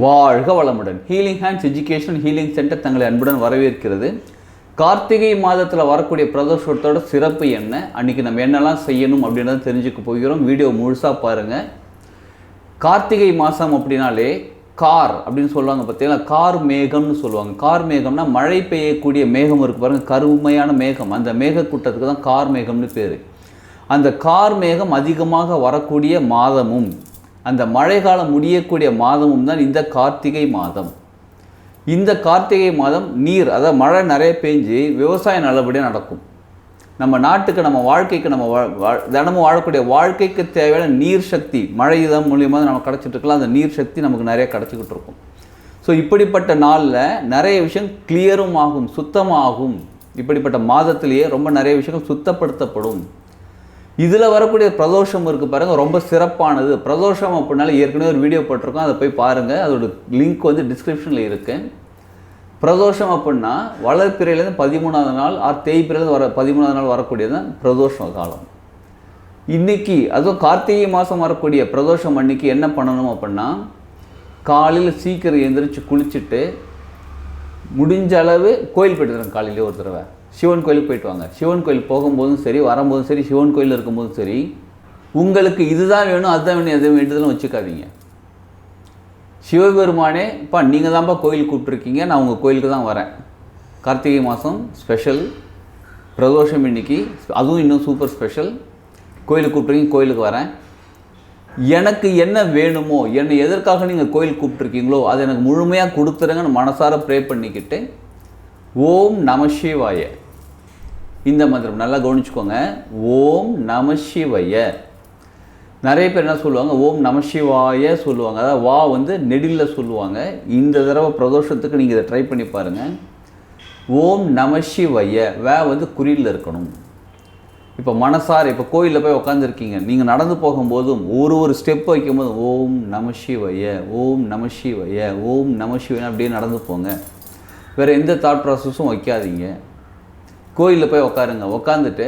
வாழ்க வளமுடன். Healing hands education healing centre தங்களை அன்புடன் வரவேற்கிறது. கார்த்திகை மாதத்தில் வரக்கூடிய பிரதோஷத்தோட சிறப்பு என்ன? அன்னைக்கு நம்ம என்னெல்லாம் செய்யணும் அப்படின்றத தெரிஞ்சுக்க போகிறோம். வீடியோ முழுசாக பாருங்கள் கார்த்திகை மாதம் அப்படின்னாலே கார் அப்படின்னு சொல்லுவாங்க பார்த்தீங்கன்னா கார் மேகம்னு சொல்லுவாங்க. கார் மேகம்னா மழை பெய்யக்கூடிய மேகம் இருக்கு பாருங்கள் கருமையான மேகம். அந்த மேகக்கூட்டத்துக்கு தான் கார் மேகம்னு பேர். அந்த கார் மேகம் அதிகமாக வரக்கூடிய மாதமும் அந்த மழை காலம் முடியக்கூடிய மாதமும் தான் இந்த கார்த்திகை மாதம். இந்த கார்த்திகை மாதம் நீர் அதாவது மழை நிறைய பெஞ்சு விவசாயம் நல்லபடியாக நடக்கும். நம்ம நாட்டுக்கு நம்ம வாழ்க்கைக்கு நம்ம வா- தினமும் வாழக்கூடிய வாழ்க்கைக்கு தேவையான நீர் சக்தி மழை இதன் மூலியமாக நம்ம கிடச்சிட்டு இருக்கலாம். அந்த நீர் சக்தி நமக்கு நிறைய கிடச்சிக்கிட்டு இருக்கும். ஸோ இப்படிப்பட்ட நாளில் நிறைய விஷயம் கிளியரும் ஆகும் சுத்தமாகும். இப்படிப்பட்ட மாதத்திலேயே ரொம்ப நிறைய விஷயங்கள் சுத்தப்படுத்தப்படும். இதில் வரக்கூடிய பிரதோஷம் இருக்குது பாருங்கள் ரொம்ப சிறப்பானது. பிரதோஷம் அப்படின்னால ஏற்கனவே ஒரு வீடியோ போட்டிருக்கோம் அதை போய் பாருங்கள் அதோட லிங்க் வந்து டிஸ்கிரிப்ஷனில் இருக்குது பிரதோஷம் அப்படின்னா வளர்ப்பிறையிலேருந்து பதிமூணாவது நாள் ஆர் தேய்பிறையிலேருந்து வர பதிமூணாவது நாள் வரக்கூடியது தான் பிரதோஷ காலம். இன்னைக்கு அதுவும் கார்த்திகை மாதம் வரக்கூடிய பிரதோஷம் அன்னைக்கு என்ன பண்ணணும் அப்படின்னா காலையில் சீக்கிரம் எழுந்திரிச்சு குளிச்சுட்டு முடிஞ்ச அளவு கோயில் போயிட்டு வரேன் காலையிலே ஒரு தடவை. சிவன் கோயிலுக்கு போயிட்டு வாங்க. சிவன் கோயில் போகும்போதும் சரி வரும்போதும் சரி சிவன் கோயில் இருக்கும்போதும் சரி உங்களுக்கு இதுதான் வேணும் அதுதான் வேணும் எதுவும் வேண்டியதுலாம் வச்சுக்காதீங்க. சிவபெருமானே இப்போ நீங்கள் தான்ப்பா கோயில் கூப்பிட்ருக்கீங்க நான் உங்கள் கோயிலுக்கு தான் வரேன். கார்த்திகை மாதம் ஸ்பெஷல் பிரதோஷம் இன்னைக்கு அதுவும் இன்னும் சூப்பர் ஸ்பெஷல் கோயிலுக்கு கூப்பிட்ருக்கீங்க கோயிலுக்கு வரேன். எனக்கு என்ன வேணுமோ என்னை எதற்காக நீங்கள் கோயில் கூப்பிட்ருக்கீங்களோ அதை எனக்கு முழுமையாக கொடுத்துருங்கன்னு மனசார ப்ரே பண்ணிக்கிட்டு ஓம் நம சிவாய. இந்த மந்திரம் நல்லா கவனிச்சுக்கோங்க. ஓம் நம சிவய. நிறைய பேர் என்ன சொல்லுவாங்க? ஓம் நமசிவாய சொல்லுவாங்க. அதாவது வா வந்து நெடில்ல சொல்லுவாங்க. இந்த தடவை பிரதோஷத்துக்கு நீங்கள் இதை ட்ரை பண்ணி பாருங்கள் ஓம் நமசிவய வே வந்து குறியில் இருக்கணும். இப்போ மனசார் இப்போ கோயிலில் போய் உட்காந்துருக்கீங்க நீங்கள் நடந்து போகும்போதும் ஒரு ஒரு ஸ்டெப் வைக்கும்போது ஓம் நமசிவய ஓம் நமசிவய ஓம் நமசிவய அப்படியே நடந்து போங்க. வேறு எந்த தாட் ப்ராசஸும் வைக்காதீங்க. கோயிலில் போய் உட்காருங்க உட்காந்துட்டு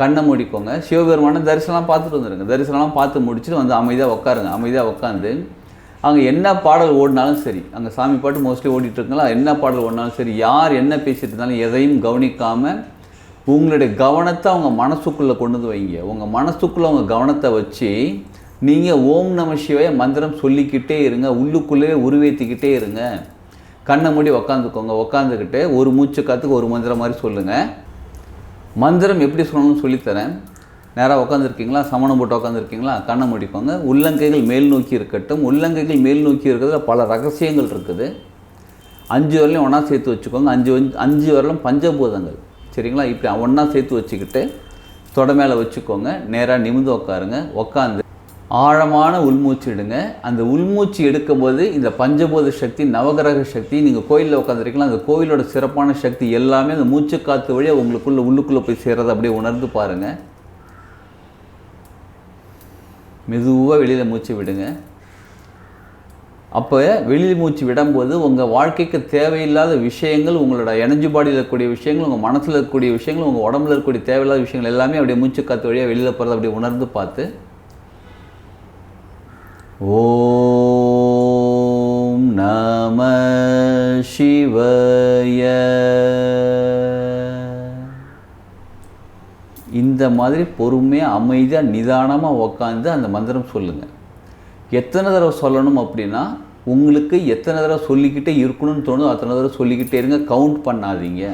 கண்ணை மூடிக்கோங்க. சிவபெருமானை தரிசனம் பார்த்துட்டு வந்துடுங்க தரிசனம்லாம் பார்த்து முடிச்சுட்டு வந்து அமைதியாக உட்காருங்க அமைதியாக உட்காந்து அங்கே என்ன பாடல் ஓடினாலும் சரி அங்கே சாமி பாட்டு மோஸ்ட்லி ஓடிட்டுருக்குங்களா? என்ன பாடல் ஓடினாலும் சரி யார் என்ன பேசிட்டு இருந்தாலும் எதையும் கவனிக்காமல் உங்களுடைய கவனத்தை அவங்க மனசுக்குள்ளே கொண்டு வந்து வைங்க. உங்கள் மனசுக்குள்ளே உங்கள் கவனத்தை வச்சு நீங்கள் ஓம் நம சிவாய மந்திரம் சொல்லிக்கிட்டே இருங்க. உள்ளுக்குள்ளேயே உருவேற்றிக்கிட்டே இருங்க. கண்ணை மூடி உக்காந்துக்கோங்க. உக்காந்துக்கிட்டு ஒரு மூச்சு காத்துக்கு ஒரு மந்திரம் மாதிரி சொல்லுங்கள் மந்திரம் எப்படி சொல்லணும்னு சொல்லித்தரேன். நேராக உட்காந்துருக்கீங்களா சமணம் போட்டு உட்காந்துருக்கீங்களா கண்ணை மூடிக்கோங்க. உள்ளங்கைகள் மேல் நோக்கி இருக்கட்டும். உள்ளங்கைகள் மேல் நோக்கி இருக்கிறதுல பல ரகசியங்கள் இருக்குது. அஞ்சு வரலையும் ஒன்றா சேர்த்து வச்சுக்கோங்க. அஞ்சு அஞ்சு வரலும் பஞ்சபூதங்கள். சரிங்களா? இப்படி ஒன்றா சேர்த்து வச்சுக்கிட்டு தொட மேலே வச்சுக்கோங்க. நேராக நிமிந்து உட்காருங்க உட்காந்து ஆழமான உள்மூச்சு எடுங்க. அந்த உள்மூச்சு எடுக்கும்போது இந்த பஞ்சபூத சக்தி நவகிரக சக்தி நீங்கள் கோயிலில் உட்காந்துருக்கீங்களா அந்த கோயிலோட சிறப்பான சக்தி எல்லாமே அந்த மூச்சு காற்று வழியாக உங்களுக்குள்ளே உள்ளுக்குள்ளே போய் சேர்றதை அப்படியே உணர்ந்து பாருங்கள் மெதுவாக வெளியில் மூச்சு விடுங்க. அப்போ வெளியில் மூச்சு விடும்போது உங்கள் வாழ்க்கைக்கு தேவையில்லாத விஷயங்கள் உங்களோட எனர்ஜி பாடியில் இருக்கக்கூடிய விஷயங்கள் உங்கள் மனசில் இருக்கக்கூடிய விஷயங்கள் உங்கள் உடம்புல இருக்கக்கூடிய தேவையில்லாத விஷயங்கள் எல்லாமே அப்படியே மூச்சு காற்று வழியாக வெளியில் போகிறத அப்படியே உணர்ந்து பார்த்து ஓம் நம சிவய. இந்த மாதிரி பொறுமையாக அமைதியாக நிதானமாக உக்காந்து அந்த மந்திரம் சொல்லுங்கள் எத்தனை தடவை சொல்லணும் அப்படின்னா உங்களுக்கு எத்தனை தடவை சொல்லிக்கிட்டே இருக்கணும்னு தோணுதோ அத்தனை தடவை சொல்லிக்கிட்டே இருங்க கவுண்ட் பண்ணாதீங்க.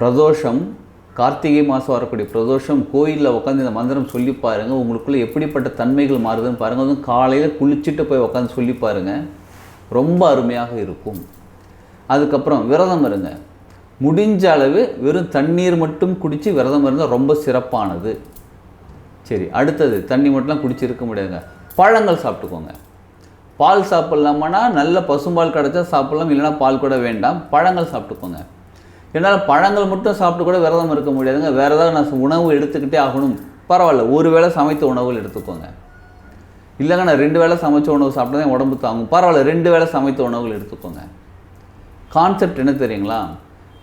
பிரதோஷம் கார்த்திகை மாதம் வரக்கூடிய பிரதோஷம் கோயிலில் உட்காந்து இந்த மந்திரம் சொல்லி பாருங்கள் உங்களுக்குள்ளே எப்படிப்பட்ட தன்மைகள் மாறுதுன்னு பாருங்கள் அதுவும் காலையில் குளிச்சுட்டு போய் உட்காந்து சொல்லி பாருங்கள் ரொம்ப அருமையாக இருக்கும். அதுக்கப்புறம் விரதம் இருங்க. முடிஞ்ச அளவு வெறும் தண்ணீர் மட்டும் குடித்து விரதம் இருந்தால் ரொம்ப சிறப்பானது. சரி அடுத்தது தண்ணி மட்டும்லாம் குடிச்சிருக்க முடியாதுங்க. பழங்கள் சாப்பிட்டுக்கோங்க. பால் சாப்பிட்லாமான்னா நல்ல பசும்பால் கிடச்சா சாப்பிட்லாம் இல்லைன்னா பால் கூட வேண்டாம். பழங்கள் சாப்பிட்டுக்கோங்க. என்னால் பழங்கள் மட்டும் சாப்பிட்டு கூட விரதம் இருக்க முடியாதுங்க. வேறு ஏதாவது நான் உணவு எடுத்துக்கிட்டே ஆகணும். பரவாயில்ல. ஒரு வேளை சமைத்த உணவுகள் எடுத்துக்கோங்க. இல்லைங்க நான் ரெண்டு வேளை சமைச்ச உணவு சாப்பிட்டா தான் உடம்பு தாங்கும். பரவாயில்ல. ரெண்டு வேளை சமைத்த உணவுகள் எடுத்துக்கோங்க. கான்செப்ட் என்ன தெரியுங்களா?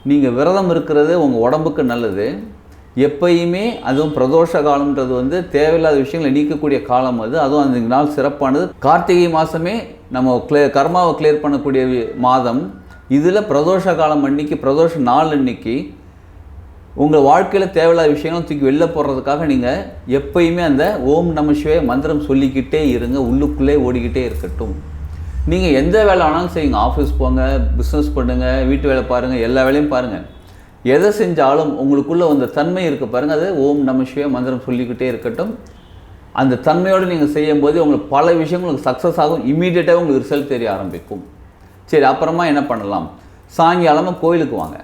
நீங்கள் விரதம் இருக்கிறது உங்கள் உடம்புக்கு நல்லது. எப்பயுமே அதுவும் பிரதோஷ காலம்ன்றது வந்து தேவையில்லாத விஷயங்களை நீக்கக்கூடிய காலம் அது. அதுவும் அந்த நாள் சிறப்பானது. கார்த்திகை மாதமே நம்ம கிளே கர்மாவை கிளியர் பண்ணக்கூடிய மாதம். இதில் பிரதோஷ காலம் அன்னைக்கு பிரதோஷ நாள் அன்னைக்கு உங்கள் வாழ்க்கையில் தேவையில்லாத விஷயங்களும் தூக்கி வெளில போடுறதுக்காக நீங்கள் எப்பயுமே அந்த ஓம் நம சிவே மந்திரம் சொல்லிக்கிட்டே இருங்க உள்ளுக்குள்ளே ஓடிக்கிட்டே இருக்கட்டும். நீங்கள் எந்த வேலை வேணாலும் செய்யுங்க ஆஃபீஸ் போங்க பிஸ்னஸ் பண்ணுங்கள் வீட்டு வேலை பாருங்கள் எல்லா வேலையும் பாருங்கள் எதை செஞ்சாலும் உங்களுக்குள்ளே அந்த தன்மை இருக்க பாருங்கள் அது ஓம் நம சிவே மந்திரம் சொல்லிக்கிட்டே இருக்கட்டும். அந்த தன்மையோடு நீங்கள் செய்யும்போது உங்களுக்கு பல விஷயங்களுக்கு உங்களுக்கு சக்ஸஸ் ஆகும் இமீடியட்டாக உங்களுக்கு ரிசல்ட் தெரிய ஆரம்பிக்கும். சரி அப்புறமா என்ன பண்ணலாம்? சாயங்காலமாக கோயிலுக்கு வாங்க.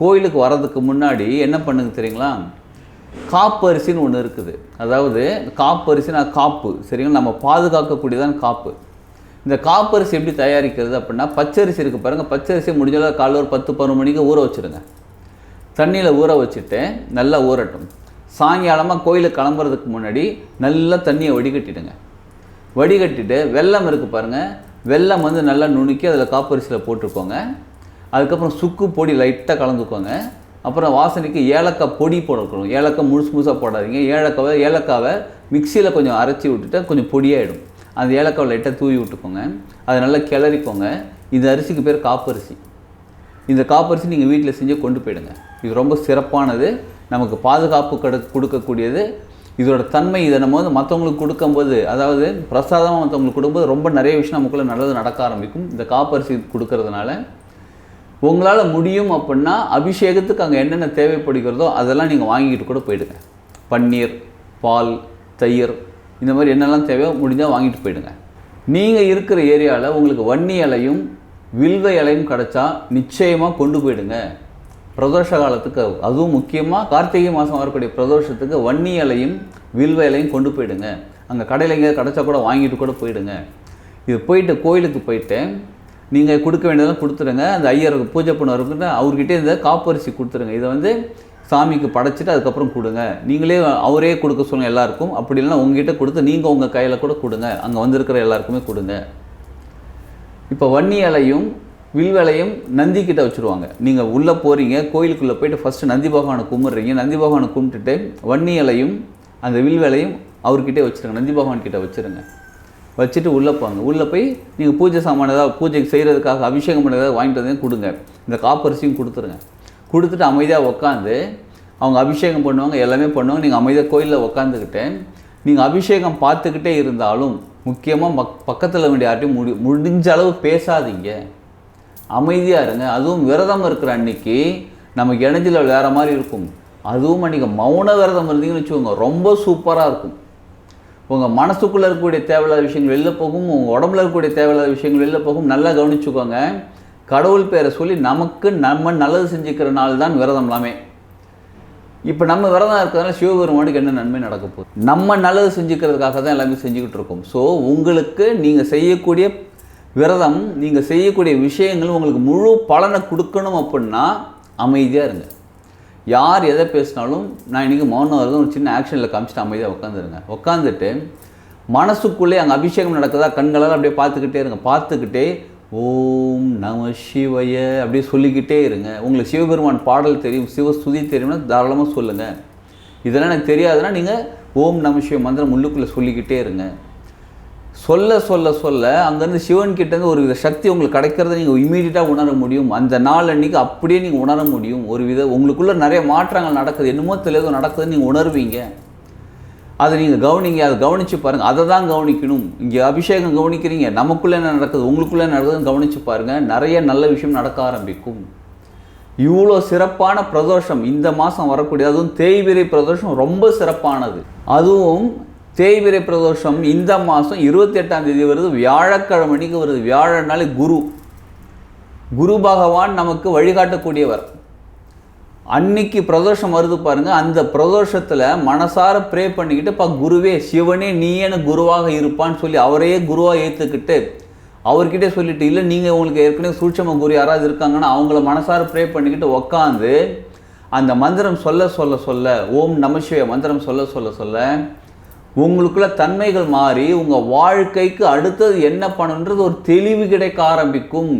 கோயிலுக்கு வர்றதுக்கு முன்னாடி என்ன பண்ணுங்க தெரியுங்களா? காப்பரிசின்னு ஒன்று இருக்குது. அதாவது காப்பரிசினா காப்பு சரிங்களா? நம்ம பாதுகாக்கக்கூடியதான் காப்பு. இந்த காப்பரிசி எப்படி தயாரிக்கிறது அப்படின்னா பச்சரிசி இருக்குது பாருங்கள் பச்சரிசி முடிஞ்சாலும் காலையில் ஒரு பத்து பதினொரு மணிக்கு ஊற வச்சுருங்க. தண்ணியில் ஊற வச்சுட்டு நல்லா ஊறட்டும். சாயங்காலமாக கோயிலுக்கு கிளம்புறதுக்கு முன்னாடி நல்லா தண்ணியை வடிகட்டிடுங்க. வடிகட்டிட்டு வெள்ளம் இருக்குது பாருங்கள் வெல்லம் வந்து நல்லா நுணுக்கி அதில் காப்பரிசியில் போட்டுக்கோங்க அதுக்கப்புறம் சுக்கு பொடி லைட்டாக கலந்துக்கோங்க. அப்புறம் வாசனைக்கு ஏலக்காய் பொடி போடக்கணும் ஏலக்காய் முழுசு முழுசாக போடாதீங்க. ஏலக்காவை ஏலக்காவை மிக்சியில் கொஞ்சம் அரைச்சி விட்டுட்டு கொஞ்சம் பொடியாகிடும் அந்த ஏலக்காவை லைட்டாக தூவி விட்டுக்கோங்க. அதை நல்லா கிளறிக்கோங்க. இந்த அரிசிக்கு பேர் காப்பரிசி. இந்த காப்பரிசி நீங்கள் வீட்டில் செஞ்சு கொண்டு போயிடுங்க. இது ரொம்ப சிறப்பானது. நமக்கு பாதுகாப்பு கடு கொடுக்கக்கூடியது. இதோட தன்மை இதை நம்ம வந்து மற்றவங்களுக்கு கொடுக்கும்போது அதாவது பிரசாதமாக மற்றவங்களுக்கு கொடுக்கும்போது ரொம்ப நிறைய விஷயம் நமக்குள்ளே நல்லது நடக்க ஆரம்பிக்கும். இந்த காப்பரிசி கொடுக்கறதுனால உங்களால் முடியும் அப்படின்னா அபிஷேகத்துக்கு அங்கே என்னென்ன தேவைப்படுகிறதோ அதெல்லாம் நீங்கள் வாங்கிட்டு கூட போயிடுங்க. பன்னீர் பால் தயிர் இந்த மாதிரி என்னெல்லாம் தேவையோ முடிஞ்சால் வாங்கிட்டு போயிடுங்க. நீங்கள் இருக்கிற ஏரியாவில் உங்களுக்கு வன்னி இலையும் வில்வ இலையும் கிடச்சா நிச்சயமாக கொண்டு போயிடுங்க. பிரதோஷ காலத்துக்கு அதுவும் முக்கியமாக கார்த்திகை மாதம் வரக்கூடிய பிரதோஷத்துக்கு வன்னி இலையும் வில்வ இலையும் கொண்டு போயிடுங்க. அங்கே கடையில் எங்கேயாவது கிடச்சா கூட வாங்கிட்டு கூட போயிடுங்க. இது போயிட்டு கோயிலுக்கு போயிட்டு நீங்கள் கொடுக்க வேண்டியதெல்லாம் கொடுத்துருங்க. அந்த ஐயருக்கு பூஜை பண்ணுறவர்கிட்ட அவர்கிட்ட இந்த காப்பரிசி கொடுத்துருங்க. இதை வந்து சாமிக்கு படைச்சிட்டு அதுக்கப்புறம் கொடுங்க. நீங்களே அவரே கொடுக்க சொல்லுங்கள் எல்லாருக்கும். அப்படி இல்லைன்னா உங்ககிட்ட கொடுத்து நீங்கள் உங்கள் கையில் கூட கொடுங்க. அங்கே வந்திருக்கிற எல்லாருக்குமே கொடுங்க. இப்போ வன்னி இலையும் வில்வலையும் நந்தி கிட்ட வச்சுருவாங்க. நீங்கள் உள்ளே போகிறீங்க கோயிலுக்குள்ளே போயிட்டு ஃபஸ்ட்டு நந்தி பகவானை கும்பிட்றீங்க. நந்தி பகவானை கும்பிட்டுட்டு வன்னி இலையும் அந்த வில்வலையும் அவர்கிட்டே வச்சுருங்க. நந்தி பகவான் கிட்ட வச்சுருங்க. வச்சுட்டு உள்ளே போங்க. உள்ளே போய் நீங்கள் பூஜை சாமான ஏதாவது பூஜைக்கு செய்கிறதுக்காக அபிஷேகம் பண்ண ஏதாவது வாங்கிட்டு வந்து கொடுங்க. இந்த காப்பரிசியும் கொடுத்துருங்க. கொடுத்துட்டு அமைதியாக உட்காந்து அவங்க அபிஷேகம் பண்ணுவாங்க எல்லாமே பண்ணுவாங்க. நீங்கள் அமைதியாக கோயிலில் உட்காந்துக்கிட்டு நீங்கள் அபிஷேகம் பார்த்துக்கிட்டே இருந்தாலும் முக்கியமாக மக் பக்கத்தில் வேண்டிய யார்ட்டையும் முடி முடிஞ்ச அளவு பேசாதீங்க. அமைதியாக இருங்க. அதுவும் விரதம் இருக்கிற அன்னைக்கு நமக்கு எனர்ஜியில் வேறு மாதிரி இருக்கும். அதுவும் அன்றைக்கி மௌன விரதம் இருந்தீங்கன்னு வச்சுக்கோங்க ரொம்ப சூப்பராக இருக்கும். உங்கள் மனசுக்குள்ளே இருக்கக்கூடிய தேவையில்லாத விஷயங்கள் வெளில போகும் உங்கள் உடம்புல இருக்கக்கூடிய தேவையில்லாத விஷயங்கள் வெளில போகும். நல்லா கவனிச்சுக்கோங்க. கடவுள் பேரை சொல்லி நமக்கு நம்ம நல்லது செஞ்சுக்கிற நாள் தான் விரதம் எல்லாமே. இப்போ நம்ம விரதம் இருக்கிறதுனால சிவபெருமானுக்கு என்ன நன்மை நடக்க போகுது? நம்ம நல்லது செஞ்சுக்கிறதுக்காக தான் எல்லாமே செஞ்சுக்கிட்டு இருக்கோம். ஸோ உங்களுக்கு நீங்கள் செய்யக்கூடிய விரதம் நீங்கள் செய்யக்கூடிய விஷயங்கள் உங்களுக்கு முழு பலனை கொடுக்கணும் அப்படின்னா அமைதியாக இருங்க. யார் எதை பேசினாலும் நான் இன்றைக்கி மௌனம் வருது ஒரு சின்ன ஆக்ஷனில் காமிச்சிட்டு அமைதியாக உட்காந்துருங்க உட்காந்துட்டு மனசுக்குள்ளே அங்கே அபிஷேகம் நடக்குதா? கண்களால் அப்படியே பார்த்துக்கிட்டே இருங்க. பார்த்துக்கிட்டே ஓம் நம சிவய அப்படியே சொல்லிக்கிட்டே இருங்க. உங்களுக்கு சிவபெருமான் பாடல் தெரியும் சிவஸ்துதி தெரியும்னா தாராளமாக சொல்லுங்கள் இதெல்லாம் எனக்கு தெரியாதுன்னா நீங்கள் ஓம் நம சிவ மந்திரம் உள்ளுக்குள்ளே சொல்லிக்கிட்டே இருங்க. சொல்ல சொல்ல சொல்ல அங்கேருந்து சிவன் கிட்டேருந்து ஒரு வித சக்தி உங்களுக்கு கிடைக்கிறத நீங்கள் இமீடியட்டாக உணர முடியும். அந்த நாள் அன்றைக்கி அப்படியே நீங்கள் உணர முடியும். ஒரு வித உங்களுக்குள்ளே நிறைய மாற்றங்கள் நடக்குது. என்னமோ தெரியாதோ நடக்குதுன்னு நீங்கள் உணர்வீங்க. அதை நீங்கள் கவனிங்க. அதை கவனித்து பாருங்கள் அதை தான் கவனிக்கணும். இங்கே அபிஷேகம் கவனிக்கிறீங்க. நமக்குள்ளே என்ன நடக்குது? உங்களுக்குள்ளே என்ன நடக்குதுன்னு கவனித்து பாருங்கள் நிறைய நல்ல விஷயம் நடக்க ஆரம்பிக்கும். இவ்வளோ சிறப்பான பிரதோஷம் இந்த மாதம் வரக்கூடிய அதுவும் தேய்பிரை பிரதோஷம் ரொம்ப சிறப்பானது. அதுவும் தேய்பிரை பிரதோஷம் இந்த மாதம் இருபத்தி எட்டாம் தேதி வருது வியாழக்கிழமை அன்னைக்கு வருது. வியாழன் குரு. குரு பகவான் நமக்கு வழிகாட்டக்கூடியவர். அன்னைக்கு பிரதோஷம் வருது பாருங்க அந்த பிரதோஷத்தில் மனசார ப்ரே பண்ணிக்கிட்டு பா குருவே சிவனே நீ என குருவாக இருப்பான்னு சொல்லி அவரையே குருவாக ஏற்றுக்கிட்டு அவர்கிட்ட சொல்லிட்டு இல்லை நீங்கள் உங்களுக்கு ஏற்கனவே சூட்சம குரு யாராவது இருக்காங்கன்னா அவங்கள மனசார ப்ரே பண்ணிக்கிட்டு உக்காந்து அந்த மந்திரம் சொல்ல சொல்ல சொல்ல ஓம் நமசிவ மந்திரம் சொல்ல சொல்ல சொல்ல உங்களுக்குள்ள தன்மைகள் மாறி உங்கள் வாழ்க்கைக்கு அடுத்தது என்ன பண்ணுன்றது ஒரு தெளிவு கிடைக்க ஆரம்பிக்கும்.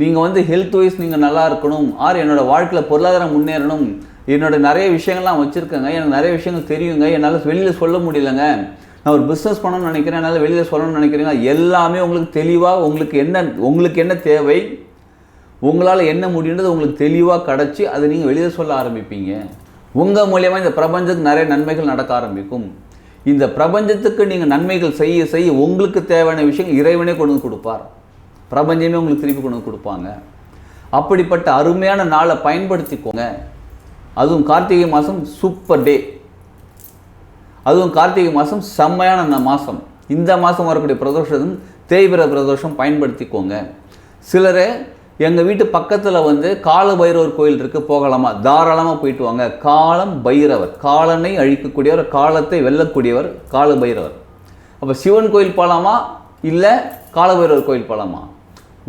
நீங்கள் வந்து ஹெல்த் வைஸ் நீங்கள் நல்லா இருக்கணும். ஆர் என்னோடய வாழ்க்கையில் பொருளாதாரம் முன்னேறணும். என்னோட நிறைய விஷயங்கள்லாம் வச்சுருக்கேங்க. எனக்கு நிறைய விஷயங்கள் தெரியுங்க. என்னால் வெளியில் சொல்ல முடியலங்க. நான் ஒரு பிஸ்னஸ் பண்ணணும்னு நினைக்கிறேன். என்னால் வெளியில் சொல்லணும்னு நினைக்கிறீங்க. எல்லாமே உங்களுக்கு தெளிவாக உங்களுக்கு என்ன உங்களுக்கு என்ன தேவை? உங்களால் என்ன முடியுன்றது உங்களுக்கு தெளிவாக கிடச்சி அதை நீங்கள் வெளியில் சொல்ல ஆரம்பிப்பீங்க. உங்கள் மூலியமாக இந்த பிரபஞ்சத்துக்கு நிறைய நன்மைகள் நடக்க ஆரம்பிக்கும். இந்த பிரபஞ்சத்துக்கு நீங்கள் நன்மைகள் செய்ய செய்ய உங்களுக்கு தேவையான விஷயம் இறைவனே கொண்டு வந்து கொடுப்பார். பிரபஞ்சமே உங்களுக்கு திருப்பி கொண்டு வந்து கொடுப்பாங்க. அப்படிப்பட்ட அருமையான நாளை பயன்படுத்திக்கோங்க. அதுவும் கார்த்திகை மாதம் சூப்பர் டே. அதுவும் கார்த்திகை மாதம் செம்மையான மாதம். இந்த மாதம் வரக்கூடிய பிரதோஷம் தேய்பிர பிரதோஷம் பயன்படுத்திக்கோங்க. சிலரே எங்கள் வீட்டு பக்கத்தில் வந்து கால பைரவர் கோயில் இருக்குது போகலாமா? தாராளமாக போயிட்டு வாங்க. காலம் பைரவர். காலனை அழிக்கக்கூடியவர் காலத்தை வெல்லக்கூடியவர் கால பைரவர் அப்போ சிவன் கோயில் போகலாமா இல்லை கால பைரவர் கோயில் போகலாமா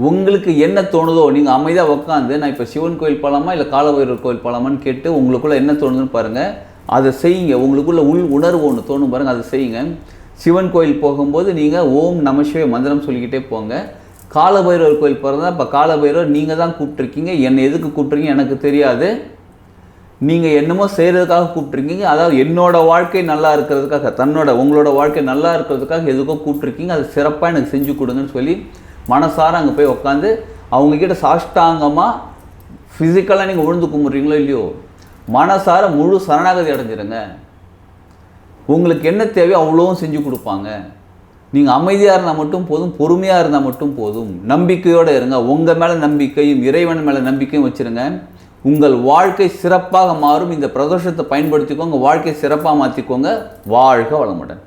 உங்களுக்கு என்ன தோணுதோ நீங்கள் அமைதியாக உட்காந்து நான் இப்போ சிவன் கோயில் போகலாமா இல்லை காலபைரவர் கோயில் போகலாமான்னு கேட்டு உங்களுக்குள்ளே என்ன தோணுதுன்னு பாருங்கள் அதை செய்யுங்க. உங்களுக்குள்ள உள் உணர்வு ஒன்று தோணும் பாருங்கள் அதை செய்யுங்க. சிவன் கோயில் போகும்போது நீங்கள் ஓம் நமசிவே மந்திரம் சொல்லிக்கிட்டே போங்க. காலபைரவர் கோயில் பிறந்தால் இப்போ காலபைரவர் நீங்கள் தான் கூப்பிட்ருக்கீங்க என்னை எதுக்கு கூப்பிட்ருக்கீங்க எனக்கு தெரியாது. நீங்கள் என்னமோ செய்கிறதுக்காக கூப்பிட்ருக்கீங்க அதாவது என்னோட வாழ்க்கை நல்லா இருக்கிறதுக்காக தன்னோட உங்களோட வாழ்க்கை நல்லா இருக்கிறதுக்காக எதுக்கோ கூப்பிட்ருக்கீங்க அது சிறப்பாக எனக்கு செஞ்சு கொடுங்கன்னு சொல்லி மனசார அங்கே போய் உட்காந்து அவங்கக்கிட்ட சாஷ்டாங்கமாக ஃபிசிக்கலாக நீங்கள் உழுந்து கும்பிட்றீங்களோ இல்லையோ மனசார முழு சரணாகதி அடைஞ்சிருங்க. உங்களுக்கு என்ன தேவையோ அவ்வளோவும் செஞ்சு கொடுப்பாங்க. நீங்கள் அமைதியாக இருந்தால் மட்டும் போதும் பொறுமையாக இருந்தால் மட்டும் போதும். நம்பிக்கையோடு இருங்க. உங்கள் மேலே நம்பிக்கையும் இறைவன் மேலே நம்பிக்கையும் வச்சுருங்க. உங்கள் வாழ்க்கை சிறப்பாக மாறும். இந்த பிரதோஷத்தை பயன்படுத்திக்கோங்க. வாழ்க்கை சிறப்பாக மாற்றிக்கோங்க வாழ்க வளமுடன்.